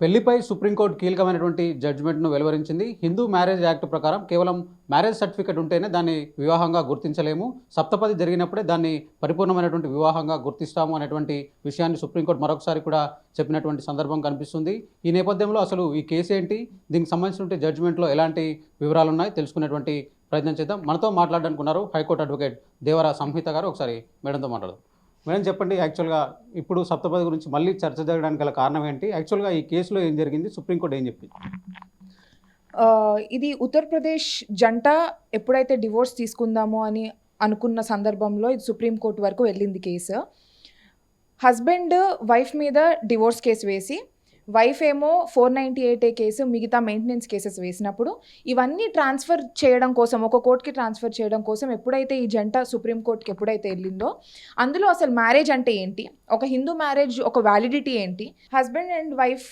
పెళ్ళిపై supreme court కీలకమైనటువంటి జడ్జిమెంట్ను వెలువరించింది. Hindu marriage act ప్రకారం కేవలం మ్యారేజ్ సర్టిఫికేట్ ఉంటేనే దాన్ని వివాహంగా గుర్తించలేము. సప్తపది జరిగినప్పుడే దాన్ని పరిపూర్ణమైనటువంటి వివాహంగా గుర్తిస్తాము అనేటువంటి విషయాన్ని సుప్రీంకోర్టు మరొకసారి కూడా చెప్పినటువంటి సందర్భం కనిపిస్తుంది. ఈ నేపథ్యంలో అసలు ఈ కేసు ఏంటి? దీనికి సంబంధించినటువంటి జడ్జిమెంట్లో ఎలాంటి వివరాలు ఉన్నాయి తెలుసుకునేటువంటి ప్రయత్నం చేద్దాం. మనతో మాట్లాడడానికి ఉన్నారు హైకోర్టు అడ్వకేట్ దేవరా సంహిత గారు. ఒకసారి మేడంతో మాట్లాడదాం. మేడం చెప్పండి యాక్చువల్గా ఇప్పుడు సప్తపది గురించి మళ్ళీ చర్చ జరగడానికి గల కారణం ఏంటి? యాక్చువల్గా ఈ కేసులో ఏం జరిగింది? సుప్రీంకోర్టు ఏం చెప్పింది? ఇది ఉత్తరప్రదేశ్ జంట ఎప్పుడైతే డివోర్స్ తీసుకుందామో అని అనుకున్న సందర్భంలో ఇది సుప్రీంకోర్టు వరకు వెళ్ళింది కేసు. హస్బెండ్ వైఫ్ మీద డివోర్స్ కేసు వేసి వైఫ్ ఏమో four ninety eight A case మిగతా మెయింటెనెన్స్ కేసెస్ వేసినప్పుడు ఇవన్నీ ట్రాన్స్ఫర్ చేయడం కోసం ఒక కోర్టుకి ట్రాన్స్ఫర్ చేయడం కోసం ఎప్పుడైతే ఈ జంట సుప్రీంకోర్టుకి ఎప్పుడైతే వెళ్ళిందో అందులో అసలు మ్యారేజ్ అంటే ఏంటి? ఒక హిందూ మ్యారేజ్ ఒక వ్యాలిడిటీ ఏంటి? హస్బెండ్ అండ్ వైఫ్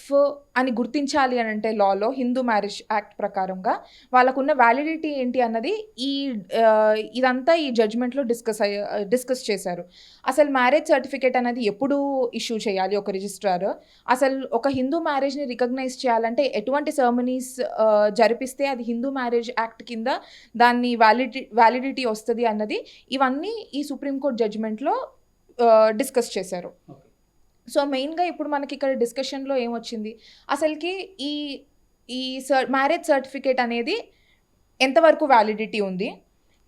అని గుర్తించాలి అని అంటే లాలో హిందూ మ్యారేజ్ యాక్ట్ ప్రకారంగా వాళ్ళకున్న వ్యాలిడిటీ ఏంటి అన్నది ఈ ఇదంతా ఈ జడ్జ్మెంట్లో డిస్కస్ అయ్య డిస్కస్ చేశారు. అసలు మ్యారేజ్ సర్టిఫికేట్ అనేది ఎప్పుడు ఇష్యూ చేయాలి ఒక రిజిస్ట్రార్ అసలు ఒక హిందూ మ్యారేజ్ని రికగ్నైజ్ చేయాలంటే ఎటువంటి సెర్మనీస్ జరిపిస్తే అది హిందూ మ్యారేజ్ యాక్ట్ కింద దాన్ని వ్యాలిడి వ్యాలిడిటీ వస్తుంది అన్నది ఇవన్నీ ఈ సుప్రీంకోర్టు జడ్జ్మెంట్లో డిస్కస్ చేశారు. సో మెయిన్గా ఇప్పుడు మనకి ఇక్కడ డిస్కషన్లో ఏమొచ్చింది? అసలుకి ఈ ఈ సర్ మ్యారేజ్ సర్టిఫికేట్ అనేది ఎంతవరకు వ్యాలిడిటీ ఉంది?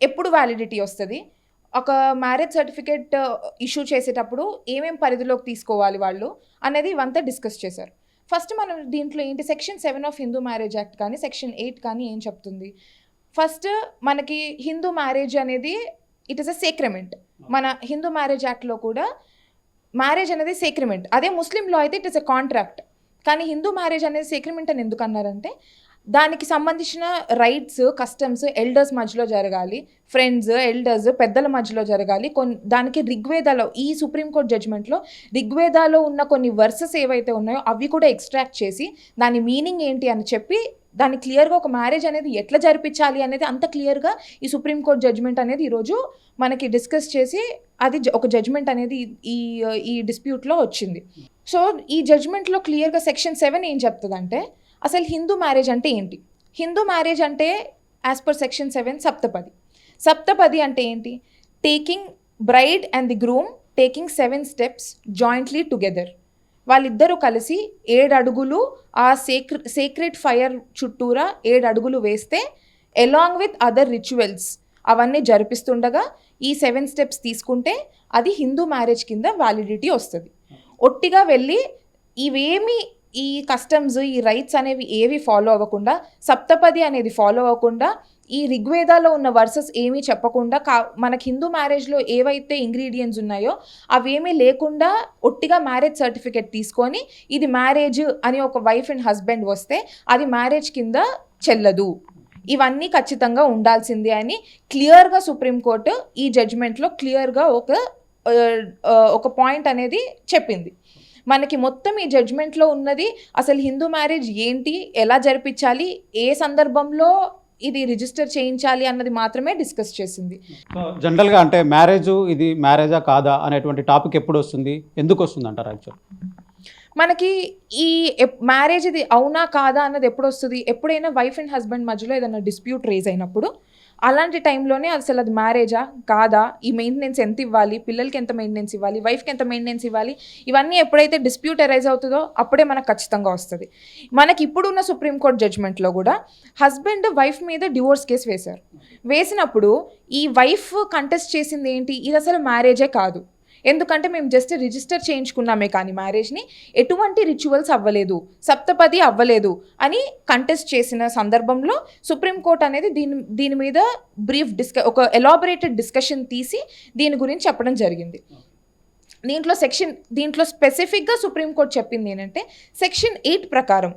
ఎప్పుడు వ్యాలిడిటీ వస్తుంది? ఒక మ్యారేజ్ సర్టిఫికేట్ ఇష్యూ చేసేటప్పుడు ఏమేం పరిధిలోకి తీసుకోవాలి వాళ్ళు? అనేది ఇవంతా డిస్కస్ చేశారు. ఫస్ట్ మనం దీంట్లో ఏంటి? Section seven of Hindu marriage act కానీ సెక్షన్ ఎయిట్ కానీ ఏం చెప్తుంది? ఫస్ట్ మనకి హిందూ మ్యారేజ్ అనేది ఇట్ ఇస్ అ సేక్రమెంట్. మన హిందూ మ్యారేజ్ యాక్ట్లో కూడా మ్యారేజ్ అనేది సేక్రిమెంట్. అదే ముస్లింలో అయితే ఇట్ ఇస్ ఎ కాంట్రాక్ట్. కానీ హిందూ మ్యారేజ్ అనేది సేక్రిమెంట్ అని ఎందుకు అన్నారంటే దానికి సంబంధించిన రైట్స్ కస్టమ్స్ ఎల్డర్స్ మధ్యలో జరగాలి. ఫ్రెండ్స్ ఎల్డర్స్ పెద్దల మధ్యలో జరగాలి. కొన్ని దానికి రిగ్వేదాలో ఈ సుప్రీంకోర్టు జడ్జ్మెంట్లో రిగ్వేదాలో ఉన్న కొన్ని వర్సెస్ ఏవైతే ఉన్నాయో అవి కూడా ఎక్స్ట్రాక్ట్ చేసి దాని మీనింగ్ ఏంటి అని చెప్పి దాన్ని క్లియర్గా ఒక మ్యారేజ్ అనేది ఎట్లా జరిపించాలి అనేది అంత క్లియర్గా ఈ సుప్రీంకోర్టు జడ్జ్మెంట్ అనేది ఈరోజు మనకి డిస్కస్ చేసి అది జ- ఒక జడ్జ్మెంట్ అనేది ఈ ఈ డిస్ప్యూట్లో వచ్చింది. సో ఈ జడ్జ్మెంట్లో క్లియర్గా సెక్షన్ సెవెన్ ఏం చెప్తుందంటే అసలు హిందూ మ్యారేజ్ అంటే ఏంటి? హిందూ మ్యారేజ్ అంటే as per section seven saptapadi. Saptapadi అంటే ఏంటి? Taking bride and the groom taking seven steps jointly together వాళ్ళిద్దరూ కలిసి ఏడు అడుగులు ఆ సేక్ర సీక్రెట్ ఫైర్ చుట్టూరా ఏడు అడుగులు వేస్తే ఎలాంగ్ విత్ అదర్ రిచువల్స్ అవన్నీ జరిపిస్తుండగా ఈ సెవెన్ స్టెప్స్ తీసుకుంటే అది హిందూ మ్యారేజ్ కింద వ్యాలిడిటీ వస్తుంది. ఒట్టిగా వెళ్ళి ఇవేమి ఈ కస్టమ్స్ ఈ రైట్స్ అనేవి ఏవి ఫాలో అవ్వకుండా సప్తపది అనేది ఫాలో అవ్వకుండా ఈ ఋగ్వేదాలో ఉన్న వర్సెస్ ఏమీ చెప్పకుండా కా మనకి హిందూ మ్యారేజ్లో ఏవైతే ఇంగ్రీడియంట్స్ ఉన్నాయో అవేమీ లేకుండా ఒట్టిగా మ్యారేజ్ సర్టిఫికేట్ తీసుకొని ఇది మ్యారేజ్ అని ఒక వైఫ్ అండ్ హస్బెండ్ వస్తే అది మ్యారేజ్ కింద చెల్లదు. ఇవన్నీ ఖచ్చితంగా ఉండాల్సిందే అని క్లియర్గా సుప్రీంకోర్టు ఈ జడ్జ్మెంట్లో క్లియర్గా ఒక ఒక పాయింట్ అనేది చెప్పింది. మనకి మొత్తం ఈ జడ్జ్మెంట్లో ఉన్నది అసలు హిందూ మ్యారేజ్ ఏంటి ఎలా జరిపించాలి ఏ సందర్భంలో ఇది రిజిస్టర్ చేయించాలి అన్నది మాత్రమే డిస్కస్ చేసింది. జనరల్గా అంటే మ్యారేజ్ ఇది మ్యారేజా కాదా అనేటువంటి టాపిక్ ఎప్పుడు వస్తుంది ఎందుకు వస్తుంది అంటారు యాక్చువల్ మనకి ఈ మ్యారేజ్ ఇది అవునా కాదా అన్నది ఎప్పుడు వస్తుంది ఎప్పుడైనా వైఫ్ అండ్ హస్బెండ్ మధ్యలో ఏదైనా డిస్ప్యూట్ రేజ్ అయినప్పుడు అలాంటి టైంలోనే అసలు అది మ్యారేజా? కాదా? ఈ మెయింటెనెన్స్ ఎంత ఇవ్వాలి? పిల్లలకి ఎంత మెయింటెనెన్స్ ఇవ్వాలి? వైఫ్కి ఎంత మెయింటెనెన్స్ ఇవ్వాలి? ఇవన్నీ ఎప్పుడైతే డిస్ప్యూట్ అరైజ్ అవుతుందో అప్పుడే మనకు ఖచ్చితంగా వస్తుంది. మనకి ఇప్పుడున్న సుప్రీంకోర్టు జడ్జ్మెంట్లో కూడా హస్బెండ్ వైఫ్ మీద డివోర్స్ కేసు వేశారు. వేసినప్పుడు ఈ వైఫ్ కంటెస్ట్ చేసింది ఏంటి? ఇది అసలు మ్యారేజే కాదు. ఎందుకంటే మేము జస్ట్ రిజిస్టర్ చేయించుకున్నామే కానీ మ్యారేజ్ని ఎటువంటి రిచువల్స్ అవ్వలేదు సప్తపది అవ్వలేదు అని కంటెస్ట్ చేసిన సందర్భంలో సుప్రీంకోర్టు అనేది దీని దీని మీద బ్రీఫ్ డిస్క ఒక ఎలాబరేటెడ్ డిస్కషన్ తీసి దీని గురించి చెప్పడం జరిగింది. దీంట్లో సెక్షన్ దీంట్లో స్పెసిఫిక్గా సుప్రీంకోర్టు చెప్పింది ఏంటంటే సెక్షన్ ఎయిట్ ప్రకారం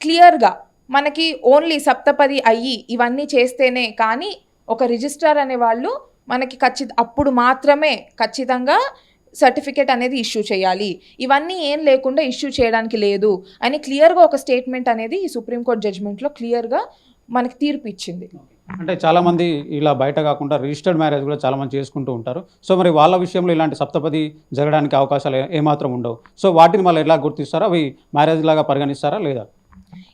క్లియర్గా మనకి ఓన్లీ సప్తపది అయ్యి ఇవన్నీ చేస్తేనే కానీ ఒక రిజిస్ట్రార్ అనే వాళ్ళు మనకి ఖచ్చిత అప్పుడు మాత్రమే ఖచ్చితంగా సర్టిఫికేట్ అనేది ఇష్యూ చేయాలి. ఇవన్నీ ఏం లేకుండా ఇష్యూ చేయడానికి లేదు అని క్లియర్గా ఒక స్టేట్మెంట్ అనేది ఈ సుప్రీంకోర్టు జడ్జ్మెంట్లో క్లియర్గా మనకి తీర్పు ఇచ్చింది. అంటే చాలామంది ఇలా బయట కాకుండా రిజిస్టర్డ్ మ్యారేజ్ కూడా చాలామంది చేసుకుంటూ ఉంటారు. సో మరి వాళ్ళ విషయంలో ఇలాంటి సప్తపది జరగడానికి అవకాశాలు ఏమాత్రం ఉండవు. సో వాటిని వాళ్ళు ఎలా గుర్తిస్తారో? అవి మ్యారేజ్ లాగా పరిగణిస్తారా లేదా?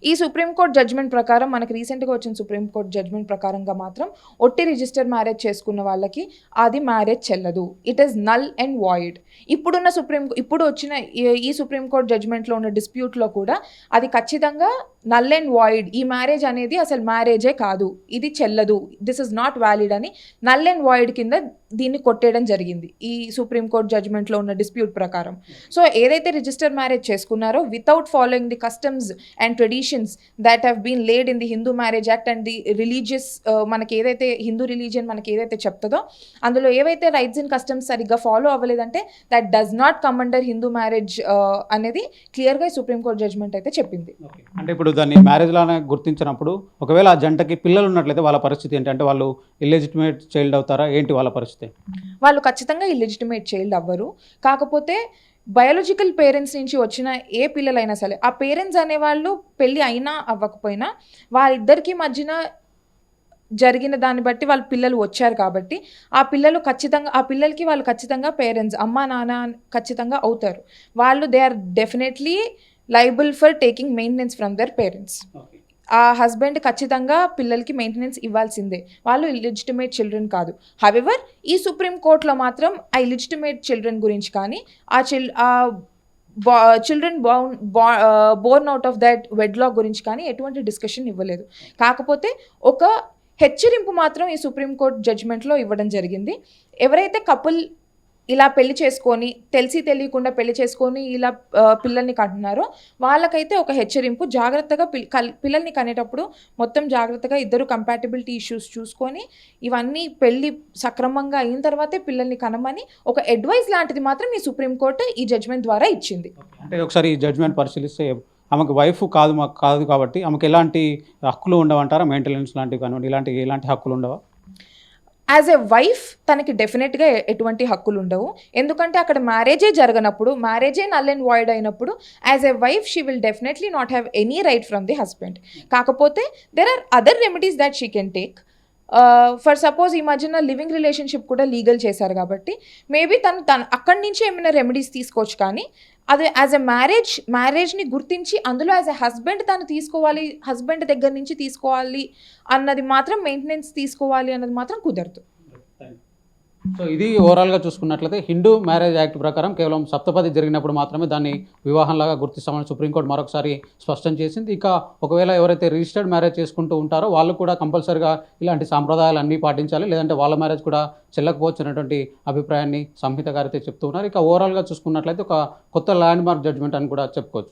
ఈ సుప్రీంకోర్టు జడ్జ్మెంట్ ప్రకారం మనకి రీసెంట్గా వచ్చిన సుప్రీంకోర్టు జడ్జ్మెంట్ ప్రకారంగా మాత్రం ఒట్టి రిజిస్టర్ మ్యారేజ్ చేసుకున్న వాళ్ళకి అది మ్యారేజ్ చెల్లదు. It is null and void ఇప్పుడున్న సుప్రీం ఇప్పుడు వచ్చిన ఈ- ఈ సుప్రీంకోర్టు జడ్జ్మెంట్లో ఉన్న డిస్ప్యూట్లో కూడా అది ఖచ్చితంగా నల్ అండ్ వాయిడ్ ఈ మ్యారేజ్ అనేది అసలు మ్యారేజే కాదు. ఇది చెల్లదు. దిస్ ఇస్ నాట్ వ్యాలిడ్ అని నల్ అండ్ వాయిడ్ కింద దీన్ని కొట్టేయడం జరిగింది ఈ సుప్రీంకోర్టు జడ్జ్మెంట్లో ఉన్న డిస్ప్యూట్ ప్రకారం. సో ఏదైతే రిజిస్టర్ మ్యారేజ్ చేసుకున్నారో without following the customs and tradition traditions that have been laid in the Hindu marriage act and the religious మనకి ఏదైతే హిందూ రిలీజియన్ మనకి ఏదైతే చెప్తుందో అందులో ఏవైతే రైట్స్ అండ్ కస్టమ్స్ సరిగ్గా follow అవ్వలేదంటే that does not come under Hindu marriage అనేది క్లియర్గా సుప్రీంకోర్టు జడ్జ్మెంట్ అయితే చెప్పింది. అంటే ఇప్పుడు దాన్ని మ్యారేజ్ లానే గుర్తించినప్పుడు ఒకవేళ ఆ జంటకి పిల్లలు ఉన్నట్లయితే వాళ్ళ పరిస్థితి ఏంటి? అంటే వాళ్ళు ఇల్లిజిటిమేట్ చైల్డ్ అవుతారా? ఏంటి వాళ్ళ పరిస్థితి? వాళ్ళు ఖచ్చితంగా ఇల్లిజిటిమేట్ చైల్డ్ అవ్వరు. కాకపోతే బయాలజికల్ పేరెంట్స్ నుంచి వచ్చిన ఏ పిల్లలైనా సరే ఆ పేరెంట్స్ అనేవాళ్ళు పెళ్ళి అయినా అవ్వకపోయినా వారిద్దరికి మధ్యన జరిగిన దాన్ని బట్టి వాళ్ళ పిల్లలు వచ్చారు కాబట్టి ఆ పిల్లలు ఖచ్చితంగా ఆ పిల్లలకి వాళ్ళు ఖచ్చితంగా పేరెంట్స్ అమ్మ నాన్న ఖచ్చితంగా అవుతారు. వాళ్ళు they are definitely liable for taking maintenance from their parents ఆ హస్బెండ్ ఖచ్చితంగా పిల్లలకి మెయింటెనెన్స్ ఇవ్వాల్సిందే. వాళ్ళు ఇలిజిటిమేట్ చిల్డ్రన్ కాదు. హవెవర్ ఈ సుప్రీం కోర్టులో మాత్రం ఆ ఇలిజిటిమేట్ చిల్డ్రన్ గురించి కానీ ఆ చిల్ ఆ children బౌన్ born out of that wedlock గురించి కానీ ఎటువంటి డిస్కషన్ ఇవ్వలేదు. కాకపోతే ఒక హెచ్చరింపు మాత్రం ఈ సుప్రీంకోర్టు జడ్జ్మెంట్లో ఇవ్వడం జరిగింది. ఎవరైతే కపుల్ ఇలా పెళ్ళి చేసుకొని తెలిసి తెలియకుండా పెళ్ళి చేసుకొని ఇలా పిల్లల్ని కంటున్నారో వాళ్ళకైతే ఒక హెచ్చరింపు జాగ్రత్తగా పిల్ కల్- పిల్లల్ని కనేటప్పుడు మొత్తం జాగ్రత్తగా ఇద్దరు కంపాటబిలిటీ ఇష్యూస్ చూసుకొని ఇవన్నీ పెళ్ళి సక్రమంగా అయిన తర్వాతే పిల్లల్ని కనమని ఒక అడ్వైస్ లాంటిది మాత్రం ఈ సుప్రీంకోర్టు ఈ జడ్జ్మెంట్ ద్వారా ఇచ్చింది. అంటే ఒకసారి ఈ జడ్జ్మెంట్ పరిశీలిస్తే ఆమెకు వైఫ్ కాదు మాకు కాదు కాబట్టి ఆమెకు ఎలాంటి హక్కులు ఉండవంటారా? మెయింటెనెన్స్ లాంటివి కానివ్వండి ఇలాంటి ఎలాంటి హక్కులు ఉండవా? యాజ్ ఎ వైఫ్ తనకి డెఫినెట్గా ఎటువంటి హక్కులు ఉండవు. ఎందుకంటే అక్కడ మ్యారేజే జరగనప్పుడు మ్యారేజే నల్ అండ్ వాయిడ్ అయినప్పుడు as a wife she will definitely not have any right from the husband కాకపోతే there are other remedies that she can take for suppose ఈ మధ్యన లివింగ్ రిలేషన్షిప్ కూడా లీగల్ చేశారు కాబట్టి మేబీ తను తను అక్కడి నుంచి ఏమైనా రెమెడీస్ తీసుకోవచ్చు కానీ అది యాజ్ ఎ మ్యారేజ్ మ్యారేజ్ని గుర్తించి అందులో యాజ్ ఎ హస్బెండ్ తను తీసుకోవాలి హస్బెండ్ దగ్గర నుంచి తీసుకోవాలి అన్నది మాత్రం మెయింటెనెన్స్ తీసుకోవాలి అన్నది మాత్రం కుదరదు. సో ఇది ఓవరాల్గా చూసుకున్నట్లయితే హిందూ మ్యారేజ్ యాక్ట్ ప్రకారం కేవలం సప్తపది జరిగినప్పుడు మాత్రమే దాన్ని వివాహంలాగా గుర్తిస్తామని సుప్రీంకోర్టు మరొకసారి స్పష్టం చేసింది. ఇక ఒకవేళ ఎవరైతే రిజిస్టర్డ్ మ్యారేజ్ చేసుకుంటూ ఉంటారో వాళ్ళు కూడా కంపల్సరిగా ఇలాంటి సాంప్రదాయాలు అన్నీ పాటించాలి. లేదంటే వాళ్ళ మ్యారేజ్ కూడా చెల్లకపోవచ్చు అనేటువంటి అభిప్రాయాన్ని సంహిత గారైతే చెప్తూ ఉన్నారు. ఇక ఓవరాల్గా చూసుకున్నట్లయితే ఒక కొత్త ల్యాండ్ మార్క్ జడ్జ్మెంట్ అని కూడా చెప్పుకోవచ్చు.